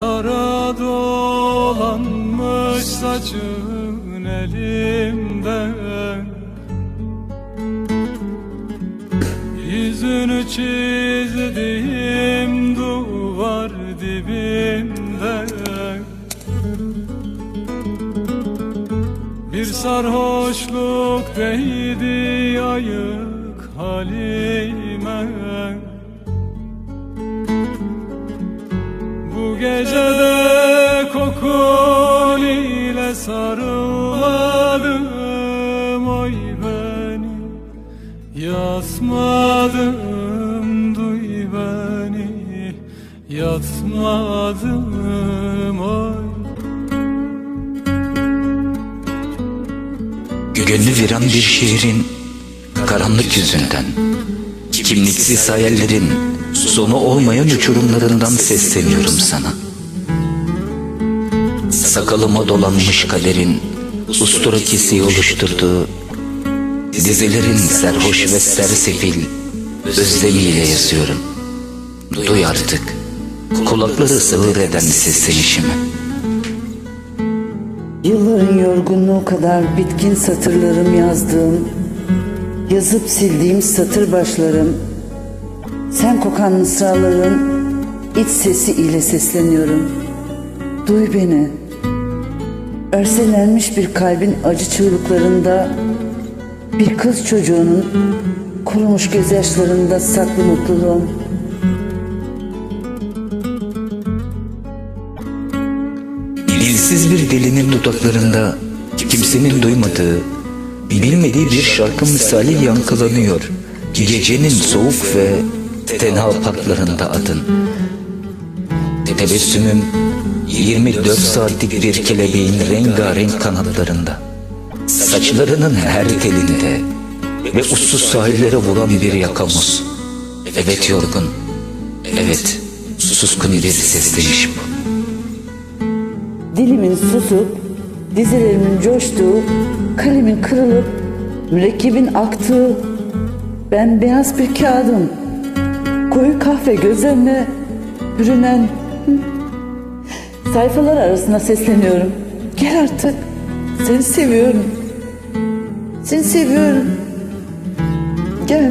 Kara dolanmış saçın elimde Yüzünü çizdiğim duvar dibinde Bir sarhoşluk değdi ayık halime gecede kokun ile sarıladım Oy beni. Yatmadım duy beni. Yatmadım oy. Gönlü viran bir şehrin karanlık yüzünden Kimliksiz hayallerin sonu olmayan uçurumlarından sesleniyorum sana. Sakalıma dolanmış kaderin ustura kesiği oluşturduğu Dizelerin serhoş ve sersefil özlemiyle yazıyorum. Duy artık kulakları sığır eden seslenişimi. Yılların yorgunluğu kadar bitkin satırlarım yazdığım, yazıp sildiğim satır başlarım, sen kokan mısraların iç sesi ile sesleniyorum. Duy beni. Örselenmiş bir kalbin acı çığlıklarında, bir kız çocuğunun kurumuş gözyaşlarında saklı mutluluğum. Dilsiz bir delinin dudaklarında kimsenin duymadığı, bilmediği bir şarkı misali yankılanıyor. Gecenin soğuk ve tenha patlarında adın. Tebessümüm 24 saatlik bir kelebeğin rengarenk kanatlarında. Saçlarının her telinde ve ussuz sahillere vuran bir yakamoz. Evet yorgun, evet suskun bir sesleniş bu. Dilimin susup, dizilerimin coştuğu, kalemin kırılıp, mürekkebin aktığı, ben beyaz bir kağıdım. Koyu kahve gözlerine bürünen sayfalar arasına sesleniyorum. Gel artık, seni seviyorum. Seni seviyorum. Gel.